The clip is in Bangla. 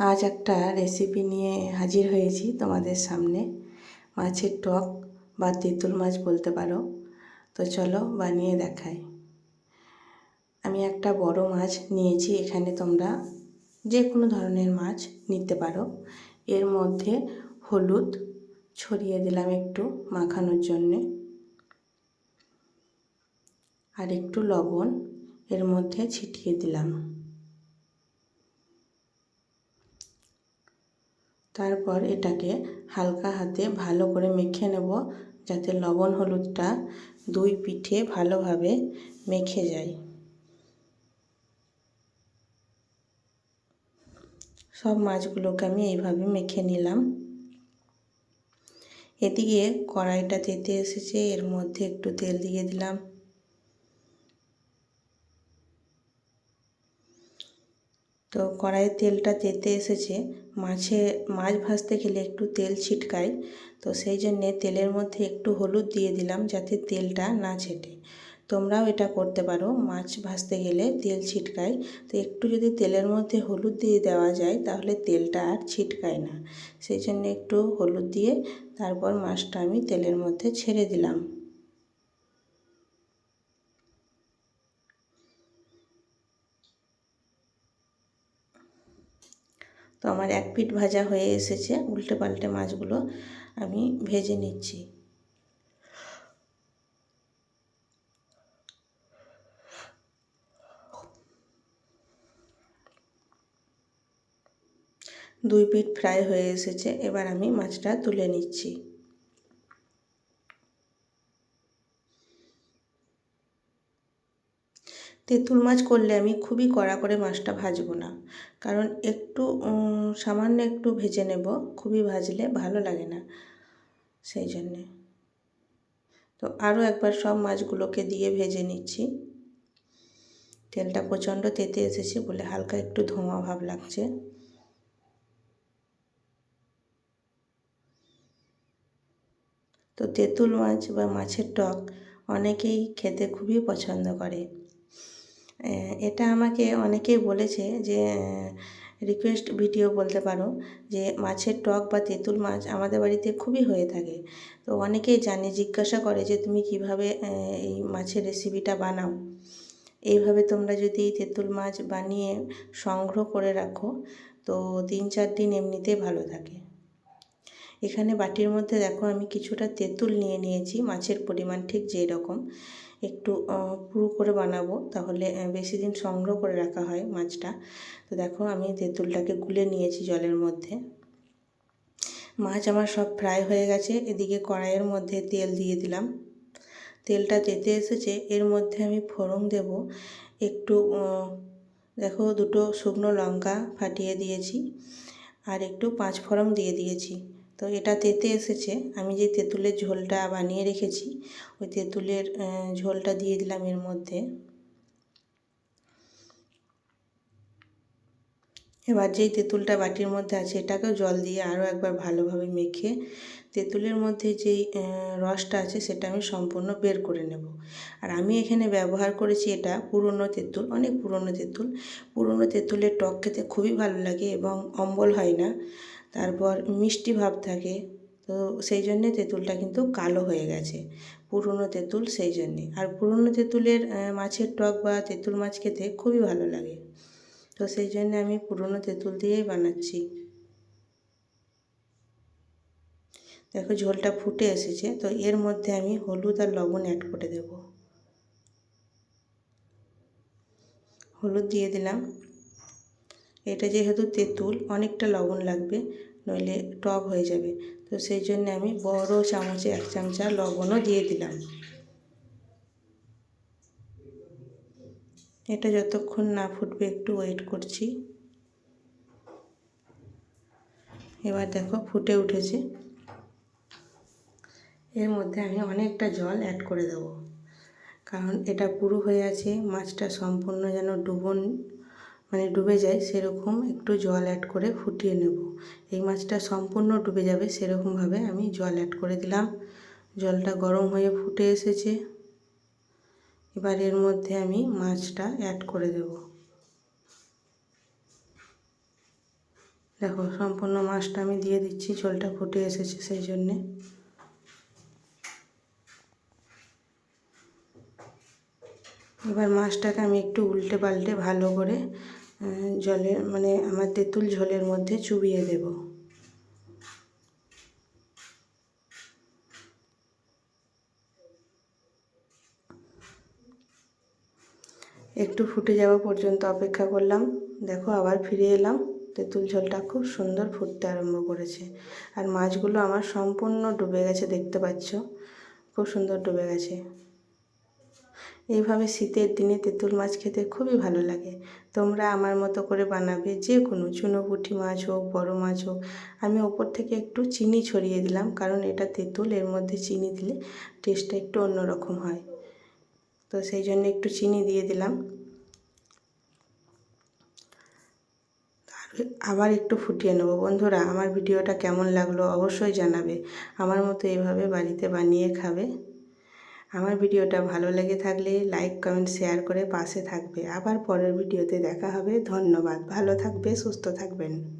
আজ একটা রেসিপি নিয়ে হাজির হয়েছি তোমাদের সামনে। মাছের টক বা তেঁতুল মাছ বলতে পারো। তো চলো বানিয়ে দেখাই। আমি একটা বড় মাছ নিয়েছি, এখানে তোমরা যে কোনো ধরনের মাছ নিতে পারো। এর মধ্যে হলুদ ছড়িয়ে দিলাম একটু মাখানোর জন্যে। আর একটু লবণ এর মধ্যে ছিটিয়ে দিলাম। তারপর এটাকে হালকা হাতে ভালো করে মেখে নেব যাতে লবণ হলুদটা দুই পিঠে ভালোভাবে মেখে যায়। সব মাছগুলোকে আমি এইভাবে মেখে নিলাম। এদিকে কড়াইটা তেতে এসেছে, এর মধ্যে একটু তেল দিয়ে দিলাম। তো কড়াইয়ের তেলটা তেতে এসেছে। মাছে, মাছ ভাজতে গেলে একটু তেল ছিটকায়। তো সেই জন্যে তেলের মধ্যে একটু হলুদ দিয়ে দিলাম যাতে তেলটা না ছেটে। তোমরাও এটা করতে পারো। মাছ ভাজতে গেলে তেল ছিটকায়। তো একটু যদি তেলের মধ্যে হলুদ দিয়ে দেওয়া যায় তাহলে তেলটা আর ছিটকায় না। সেই জন্য একটু হলুদ দিয়ে তারপর মাছটা আমি তেলের মধ্যে ছেড়ে দিলাম। তো আমার এক পিঠ ভাজা হয়ে এসেছে উল্টে পাল্টে মাছগুলো আমি ভেজে নিচ্ছি। দুই পিট ফ্রাই হয়ে এসেছে, এবার আমি মাছটা তুলে নিচ্ছি। তেঁতুল মাছ করলে আমি খুবই কড়া করে মাছটা ভাজবো না। কারণ একটু সামান্য একটু ভেজে নেব, খুবই ভাজলে ভালো লাগে না সেই জন্যে। তো আরও একবার সব মাছগুলোকে দিয়ে ভেজে নিচ্ছি। তেলটা প্রচণ্ড তেতে এসেছে বলে হালকা একটু ধোঁয়া ভাব লাগছে। তো তেঁতুল মাছ বা মাছের টক অনেকেই খেতে খুবই পছন্দ করে। এটা আমাকে অনেকেই বলেছে যে রিকোয়েস্ট ভিডিও বলতে পারো যে, মাছের টক বা তেঁতুল মাছ আমাদের বাড়িতে খুবই হয়ে থাকে। তো অনেকেই জানে, জিজ্ঞাসা করে যে, তুমি কীভাবে এই মাছের রেসিপিটা বানাও? এইভাবে তোমরা যদি তেঁতুল মাছ বানিয়ে সংগ্রহ করে রাখো, তো তিন চার দিন এমনিতেই ভালো থাকে। এখানে বাটির মধ্যে দেখো, আমি কিছুটা তেঁতুল নিয়ে নিয়েছি, মাছের পরিমাণ ঠিক যেই রকম একটু পুরো করে বানাবো। তাহলে বেশি দিন সংগ্রহ করে রাখা হয় মাছটা। তো দেখো, আমি তেঁতুলটাকে গুলে নিয়েছি জলের মধ্যে। মাছ আমার সব ফ্রাই হয়ে গেছে। এদিকে কড়াইয়ের মধ্যে তেল দিয়ে দিলাম। তেলটা তেতে এসেছে, এর মধ্যে আমি ফোড়ন দেব। একটু দেখো, দুটো শুকনো লঙ্কা ফাটিয়ে দিয়েছি। আর একটু পাঁচ ফোড়ন দিয়ে দিয়েছি। তো এটা তেতে এসেছে। আমি যে তেঁতুলের ঝোলটা বানিয়ে রেখেছি, ওই তেঁতুলের ঝোলটা দিয়ে দিলাম এর মধ্যে। এবার যেই তেঁতুলটা বাটির মধ্যে আছে, এটাকেও জল দিয়ে আরও একবার ভালোভাবে মেখে তেঁতুলের মধ্যে যেই রসটা আছে সেটা আমি সম্পূর্ণ বের করে নেব। আর আমি এখানে ব্যবহার করেছি এটা পুরনো তেঁতুল, অনেক পুরনো তেঁতুল। পুরনো তেঁতুলের টক খেতে খুবই ভালো লাগে এবং অম্বল হয় না, তারপর মিষ্টি ভাব থাকে, তো সেই জন্যে তেঁতুলটা কিন্তু কালো হয়ে গেছে। পুরনো তেঁতুল সেই জন্যে। আর পুরনো তেঁতুলের মাছের টক বা তেঁতুল মাছ খেতে খুবই ভালো লাগে। তো সেই জন্য আমি পুরনো তেঁতুল দিয়েই বানাচ্ছি। দেখো ঝোলটা ফুটে এসেছে, তো এর মধ্যে আমি হলুদ আর লবণ অ্যাড করে দেব। হলুদ দিয়ে দিলাম। এটা যেহেতু তেঁতুল, অনেকটা লবণ লাগবে, নইলে টক হয়ে যাবে। তো সেই জন্য আমি বড় চামচে এক চামচা লবণও দিয়ে দিলাম। এটা যতক্ষণ না ফুটবে একটু ওয়েট করছি। এবার দেখো ফুটে উঠেছে। এর মধ্যে আমি অনেকটা জল অ্যাড করে দেবো। কারণ এটা পুরো হয়ে আছে, মাছটা সম্পূর্ণ যেন ডুবন মানে ডুবে যায়, সেরকম একটু জল অ্যাড করে ফুটিয়ে নেব। এই মাছটা সম্পূর্ণ ডুবে যাবে, সেরকমভাবে আমি জল অ্যাড করে দিলাম। জলটা গরম হয়ে ফুটে এসেছে। এবার এর মধ্যে আমি মাছটা অ্যাড করে দেব। দেখো, সম্পূর্ণ মাছটা আমি দিয়ে দিচ্ছি ঝোলটা ফুটে এসেছে সেই জন্যে। এবার মাছটাকে আমি একটু উল্টে পাল্টে ভালো করে জলের মানে আমার তেঁতুল ঝোলের মধ্যে চুবিয়ে দেব। একটু ফুটে যাওয়া পর্যন্ত অপেক্ষা করলাম। দেখো আবার ফিরে এলাম। তেঁতুল ঝোলটা খুব সুন্দর ফুটতে আরম্ভ করেছে। আর মাছগুলো আমার সম্পূর্ণ ডুবে গেছে, দেখতে পাচ্ছ? খুব সুন্দর ডুবে গেছে। এইভাবে শীতের দিনে তেঁতুল মাছ খেতে খুবই ভালো লাগে। তোমরা আমার মতো করে বানাবে যে কোনো চুনো পুঁটি মাছ হোক, বড় মাছ হোক। আমি ওপর থেকে একটু চিনি ছড়িয়ে দিলাম, কারণ এটা তেঁতুল, এর মধ্যে চিনি দিলে টেস্টটা একটু অন্যরকম হয়। তো সেই জন্য একটু চিনি দিয়ে দিলাম। আবার একটু ফুটিয়ে নেব। বন্ধুরা, আমার ভিডিওটা কেমন লাগল অবশ্যই জানাবে। আমার মতো এভাবে বাড়িতে বানিয়ে খাবে। আমার ভিডিওটা ভালো লেগে থাকলে লাইক, কমেন্ট, শেয়ার করে পাশে থাকবে। আবার পরের ভিডিওতে দেখা হবে। ধন্যবাদ। ভালো থাকবে, সুস্থ থাকবেন।